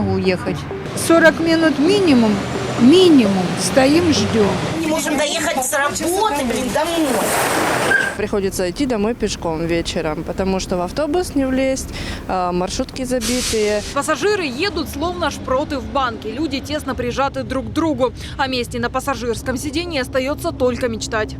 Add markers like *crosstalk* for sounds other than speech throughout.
могу ехать. 40 минут минимум, минимум стоим, ждем. Не можем доехать с работы, блин, домой. Приходится идти домой пешком вечером, потому что в автобус не влезть, а, маршрутки забитые. Пассажиры едут словно шпроты в банке. Люди тесно прижаты друг к другу. О месте на пассажирском сидении остается только мечтать.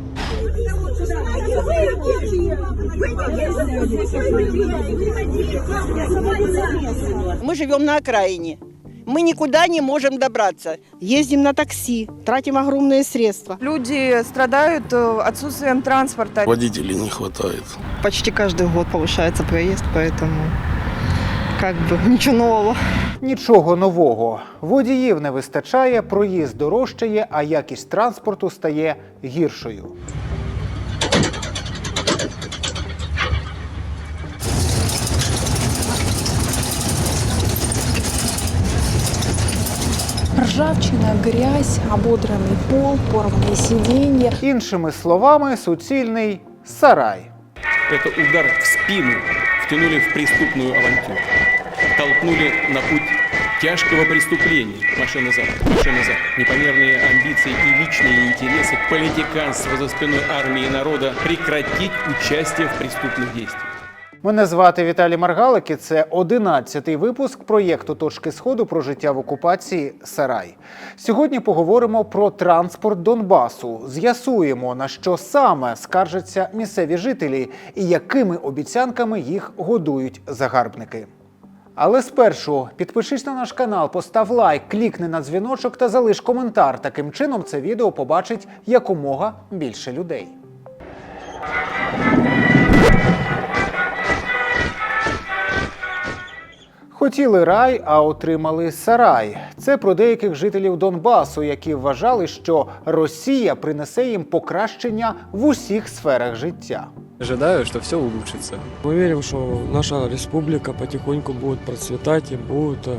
Мы живем на окраине. Мы никуда не можем добраться. Ездим на такси, тратим огромные средства. Люди страдают э, отсутствием транспорта. Водителей не хватает. Почти каждый год повышается проезд, поэтому как бы *laughs* ничего нового. Нічого нового. Водіїв не вистачає, проїзд дорожчає, а якість транспорту стає гіршою. Ржавчина, грязь, ободранный пол, порванные сиденья. Іншими словами, суцільний сарай. Это удар в спину втянули в преступную авантюру. Толкнули на путь тяжкого преступления. Машина назад, машина назад. Непомерные амбиции и личные интересы, политиканство за спиной армии и народа прекратить участие в преступных действиях. Мене звати Віталій Маргалик і це 11-й випуск проєкту Точки Сходу про життя в окупації Сарай. Сьогодні поговоримо про транспорт Донбасу. З'ясуємо, на що саме скаржаться місцеві жителі і якими обіцянками їх годують загарбники. Але спершу підпишись на наш канал, постав лайк, клікни на дзвіночок та залиш коментар. Таким чином це відео побачить якомога більше людей. Хотіли рай, а отримали сарай. Це про деяких жителів Донбасу, які вважали, що Росія принесе їм покращення в усіх сферах життя. Ожидаю, что все улучшится. Мы верим, что наша республика потихоньку будет процветать и будет э,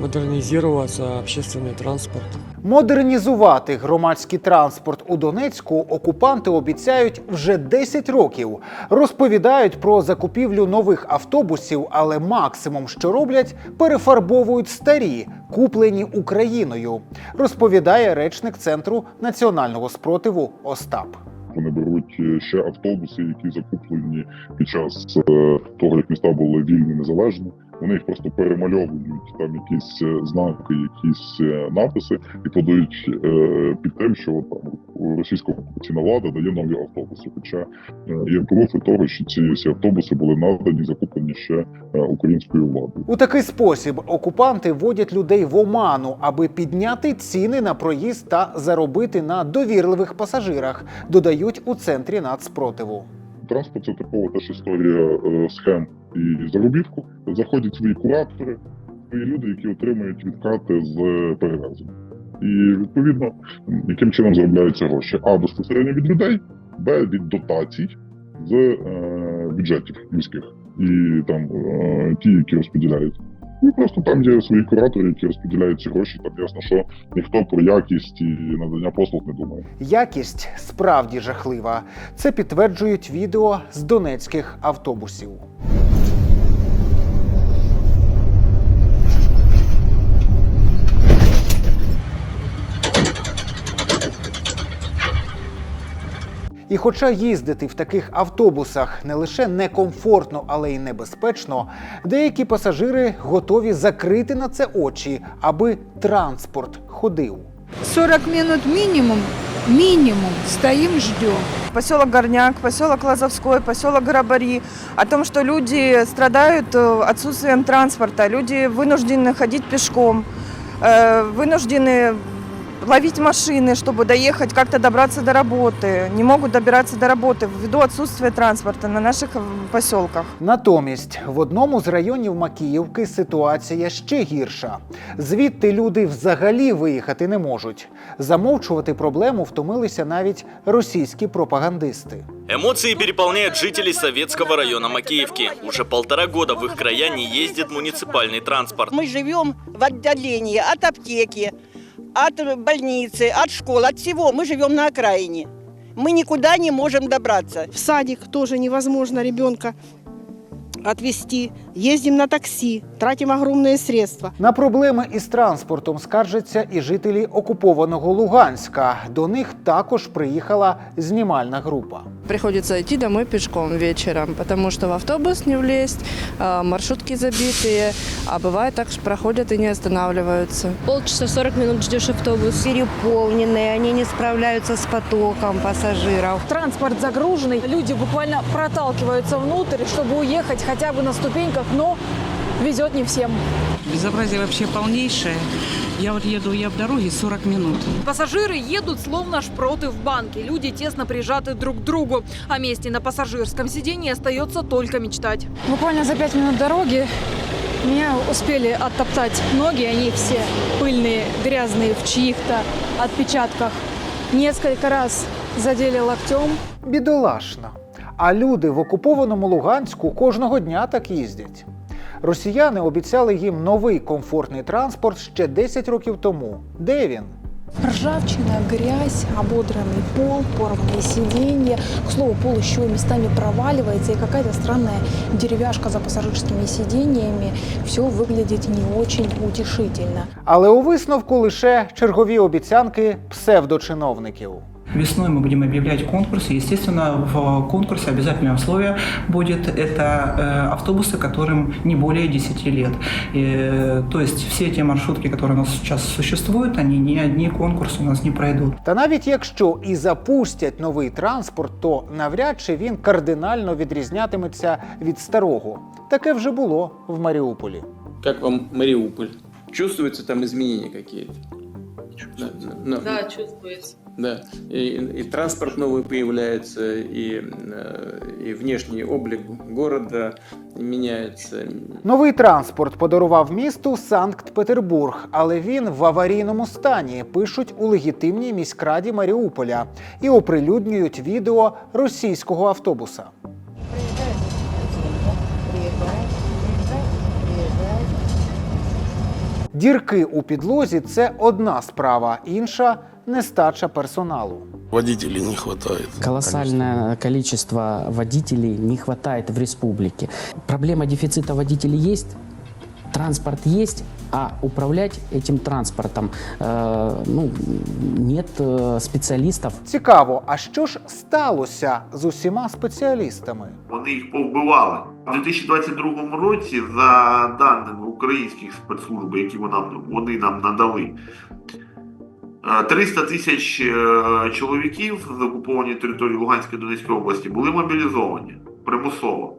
модернизироваться общественный транспорт. Модернізувати громадський транспорт у Донецьку окупанти обіцяють вже 10 років. Розповідають про закупівлю нових автобусів, але максимум, що роблять, перефарбовують старі, куплені Україною. Розповідає речник центру національного спротиву Остап. Вони беруть е, ще автобуси, які закуплені під час е, того, як міста були вільні незалежні. Вони їх просто перемальовують там якісь е, знаки, якісь е, написи і подають е, під тим, що там російська окупаційна влада дає нові автобуси. Хоча е, є пруфи того, що ці всі автобуси були надані, закуплені ще українською владою. У такий спосіб окупанти вводять людей в оману, аби підняти ціни на проїзд та заробити на довірливих пасажирах, додають у центрі нацспротиву. Транспорт це типова теж історія е, схем і заробітку. Заходять свої куратори, свої люди, які отримують відкати з перевезень. І відповідно, яким чином заробляються гроші? А безпосередньо від людей, Б від дотацій з е, бюджетів міських і там е, ті, які розподіляють. І просто там є свої куратори, які розподіляють ці гроші. Там ясно, що ніхто про якість і надання послуг не думає. Якість справді жахлива. Це підтверджують відео з донецьких автобусів. І хоча їздити в таких автобусах не лише некомфортно, але й небезпечно, деякі пасажири готові закрити на це очі, аби транспорт ходив. 40 минут минимум, минимум стоим, ждем. Поселок Горняк, поселок Лазовской, поселок Грабари. О том, что люди страдают э, отсутствием транспорта. Люди вынуждены ходить пешком, э, вынуждены ловить машины, чтобы доехать, как-то добраться до работы. Не могут добираться до работы ввиду отсутствия транспорта на наших э, поселках. Натомість в одному з районів Макіївки ситуація ще гірша. Звідти люди взагалі виїхати не можуть. Замовчувати проблему втомилися навіть російські пропагандисти. Эмоции переполняют жителей советского района Макеевки. Уже полтора года в их края не ездит муниципальный транспорт. Мы живем в отдалении от аптеки, от больницы, от школ, от всего. Мы живем на окраине. Мы никуда не можем добраться. В садик тоже невозможно ребенка отвезти. Ездим на такси, тратим огромные средства. На проблеми із транспортом скаржаться і жителі окупованого Луганська. До них також приїхала знімальна група. Приходится идти домой пешком вечером, потому что в автобус не влезть, а, маршрутки забитые, а бывает так, что проходят и не останавливаются. Полчаса 40 минут ждешь автобус. Переполненные, они не справляются с потоком пассажиров. Транспорт загруженный, люди буквально проталкиваются внутрь, чтобы уехать хотя бы на ступеньках, но везет не всем. Безобразие вообще полнейшее. Я вот еду, я в дороге 40 минут. Пассажиры едут словно шпроты в банке. Люди тесно прижаты друг к другу. О месте на пассажирском сидении остается только мечтать. Буквально за пять минут дороги меня успели оттоптать ноги. Они все пыльные, грязные, в чьих-то отпечатках. Несколько раз задели локтем. Бідолашна. А люди в окупованому Луганську кожного дня так їздять. Росіяни обіцяли їм новий комфортний транспорт ще 10 років тому. Де він? Ржавчина, грязь, ободранный пол, порванные сиденья. К слову, пол еще местами проваливается и какая-то странная деревяшка за пассажирскими сиденьями. Все выглядит не очень утешительно. Але у висновку лише чергові обіцянки псевдочиновників. Весной мы будем объявлять конкурсы. Естественно, в конкурсе обязательное условие будет это э, автобусы, которым не более 10 лет. И, то есть все те маршрутки, которые у нас сейчас существуют, они ни одни конкурсы у нас не пройдут. Та навіть якщо і запустять новий транспорт, то навряд чи він кардинально відрізнятиметься від старого. Таке вже було в Маріуполі. Как вам Мариуполь? Чувствуются там изменения какие-то? Да, но- Да, чувствуется. Да, и, и транспорт новый появляется, и, э, и внешний облик города меняется. Новий транспорт подарував місту Санкт-Петербург, але він в аварійному стані, пишуть у легітимній міськраді Маріуполя і оприлюднюють відео російського автобуса. Дірки у підлозі це одна справа, інша нестача персоналу. Водителей не хватает. Колоссальное количество водителей не хватает в республике. Проблема дефицита водителей есть, транспорт есть, а управлять этим транспортом э, ну, нет э, специалистов. Цікаво, а що ж сталося з усіма спеціалістами? Вони їх повбивали. У 2022 році, за даними українських спецслужб, які вони нам, вони нам надали, е, 300 тисяч е, чоловіків з окупованої території Луганської та Донецької області були мобілізовані примусово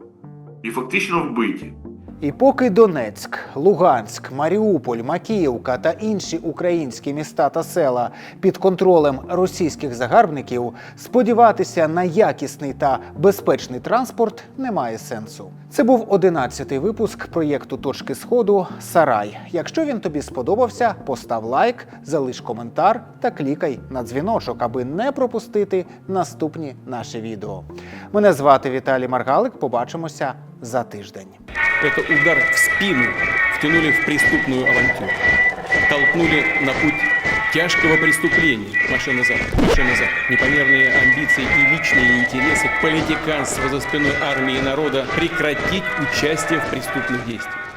і фактично вбиті. І поки Донецьк, Луганськ, Маріуполь, Макіївка та інші українські міста та села під контролем російських загарбників, сподіватися на якісний та безпечний транспорт немає сенсу. Це був 11-й випуск проєкту Точки Сходу Сарай. Якщо він тобі сподобався, постав лайк, залиш коментар та клікай на дзвіночок, аби не пропустити наступні наші відео. Мене звати Віталій Маргалик. Побачимося за тиждень. Это удар в спину втянули в преступную авантюру. Толкнули на путь тяжкого преступления. Маша назад, Маша назад. Непомерные амбиции и личные интересы, политиканство за спиной армии и народа прекратить участие в преступных действиях.